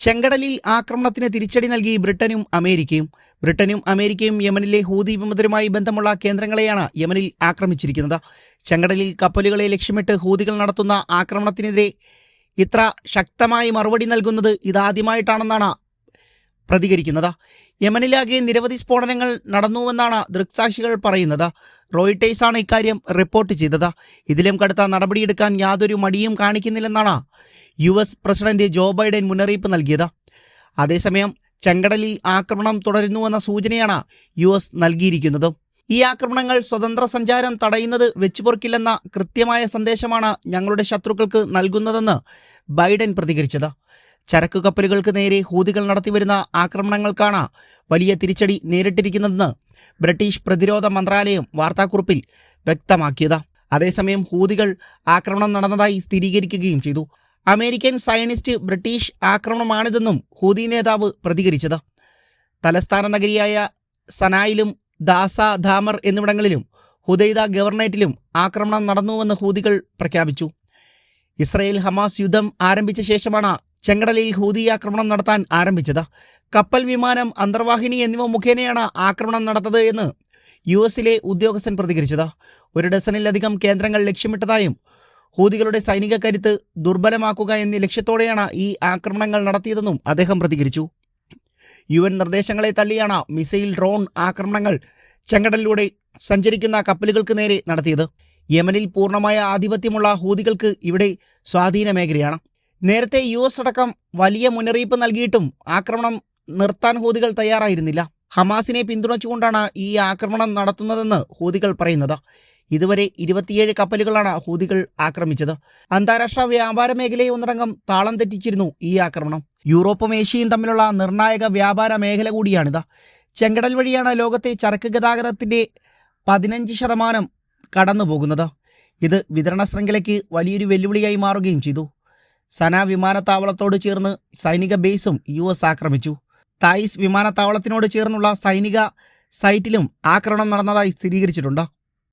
ചെങ്കടലിൽ ആക്രമണത്തിന് തിരിച്ചടി നൽകി ബ്രിട്ടനും അമേരിക്കയും. ബ്രിട്ടനും അമേരിക്കയും യമനിലെ ഹൂതി വിമതരുമായി ബന്ധമുള്ള കേന്ദ്രങ്ങളെയാണ് യമനിൽ ആക്രമിച്ചിരിക്കുന്നത്. ചെങ്കടലിൽ കപ്പലുകളെ ലക്ഷ്യമിട്ട് ഹൂതികൾ നടത്തുന്ന ആക്രമണത്തിനെതിരെ ഇത്ര ശക്തമായി മറുപടി നൽകുന്നത് ഇതാദ്യമായിട്ടാണെന്നാണ് പ്രതികരിക്കുന്നത്. യമനിലാകെ നിരവധി സ്ഫോടനങ്ങൾ നടന്നുവെന്നാണ് ദൃക്സാക്ഷികൾ പറയുന്നത്. റോയിട്ടേഴ്സാണ് ഇക്കാര്യം റിപ്പോർട്ട് ചെയ്തത്. ഇതിലും കടുത്ത നടപടിയെടുക്കാൻ യാതൊരു മടിയും കാണിക്കുന്നില്ലെന്നാണ് U S president Joe Biden മുന്നറിയിപ്പ് നൽകിയത്. അതേസമയം ചെങ്കടലിൽ ആക്രമണം തുടരുന്നുവെന്ന സൂചനയാണ് യു എസ് നൽകിയിരിക്കുന്നത്. ഈ ആക്രമണങ്ങൾ സ്വതന്ത്ര സഞ്ചാരം തടയുന്നത് വെച്ചുപൊറുക്കില്ലെന്ന കൃത്യമായ സന്ദേശമാണ് ഞങ്ങളുടെ ശത്രുക്കൾക്ക് നൽകുന്നതെന്ന് ബൈഡൻ പ്രതികരിച്ചത്. ചരക്കു കപ്പലുകൾക്ക് നേരെ ഹൂതികൾ നടത്തിവരുന്ന ആക്രമണങ്ങൾക്കാണ് വലിയ തിരിച്ചടി നേരിട്ടിരിക്കുന്നതെന്ന് ബ്രിട്ടീഷ് പ്രതിരോധ മന്ത്രാലയം വാർത്താക്കുറിപ്പിൽ വ്യക്തമാക്കിയത്. അതേസമയം ഹൂതികൾ ആക്രമണം നടന്നതായി സ്ഥിരീകരിക്കുകയും ചെയ്തു. അമേരിക്കൻ സയനിസ്റ്റ് ബ്രിട്ടീഷ് ആക്രമണമാണിതെന്നും ഹൂതി നേതാവ് പ്രതികരിച്ചത്. തലസ്ഥാന നഗരിയായ സനായിലും ദാസ ധാമർ എന്നിവിടങ്ങളിലും ഹുദൈദ ഗവർണേറ്റിലും ആക്രമണം നടന്നുവെന്ന് ഹൂതികൾ പ്രഖ്യാപിച്ചു. ഇസ്രയേൽ ഹമാസ് യുദ്ധം ആരംഭിച്ച ശേഷമാണ് ചെങ്കടലിൽ ഹൂതി ആക്രമണം നടത്താൻ ആരംഭിച്ചത്. കപ്പൽ വിമാനം അന്തർവാഹിനി എന്നിവ മുഖേനയാണ് ആക്രമണം നടത്തത് എന്ന് യു എസിലെ ഉദ്യോഗസ്ഥൻ പ്രതികരിച്ചത്. ഒരു ഡസനിലധികം കേന്ദ്രങ്ങൾ ലക്ഷ്യമിട്ടതായും ഹൂതികളുടെ സൈനിക കരുത്ത് ദുർബലമാക്കുക എന്ന ലക്ഷ്യത്തോടെയാണ് ഈ ആക്രമണങ്ങൾ നടത്തിയതെന്നും അദ്ദേഹം പ്രതികരിച്ചു. യു എൻ നിർദ്ദേശങ്ങളെ തള്ളിയാണ് മിസൈൽ ഡ്രോൺ ആക്രമണങ്ങൾ ചെങ്കടലിലൂടെ സഞ്ചരിക്കുന്ന കപ്പലുകൾക്ക് നേരെ നടത്തിയത്. യമനിൽ പൂർണമായ ആധിപത്യമുള്ള ഹൂതികൾക്ക് ഇവിടെ സ്വാധീന മേഖലയാണ് നേരത്തെ യു എസ് അടക്കം വലിയ മുന്നറിയിപ്പ് നൽകിയിട്ടും ആക്രമണം നിർത്താൻ ഹൂതികൾ തയ്യാറായിരുന്നില്ല. ഹമാസിനെ പിന്തുണച്ചുകൊണ്ടാണ് ഈ ആക്രമണം നടത്തുന്നതെന്ന് ഹൂതികൾ പറയുന്നത്. ഇതുവരെ ഇരുപത്തിയേഴ് കപ്പലുകളാണ് ഹൂതികൾ ആക്രമിച്ചത്. അന്താരാഷ്ട്ര വ്യാപാര മേഖലയെ ഒന്നടങ്കം താളം തെറ്റിച്ചിരുന്നു ഈ ആക്രമണം. യൂറോപ്പും ഏഷ്യയും തമ്മിലുള്ള നിർണായക വ്യാപാര മേഖല കൂടിയാണിത്. ചെങ്കടൽ വഴിയാണ് ലോകത്തെ ചരക്ക് ഗതാഗതത്തിന്റെ പതിനഞ്ച് ശതമാനം കടന്നു പോകുന്നത് ഇത് വിതരണ ശൃംഖലയ്ക്ക് വലിയൊരു വെല്ലുവിളിയായി മാറുകയും ചെയ്തു. സന വിമാനത്താവളത്തോട് ചേർന്ന് സൈനിക ബേസും യു എസ് ആക്രമിച്ചു. തായിസ് വിമാനത്താവളത്തിനോട് ചേർന്നുള്ള സൈനിക സൈറ്റിലും ആക്രമണം നടന്നതായി സ്ഥിരീകരിച്ചിട്ടുണ്ട്.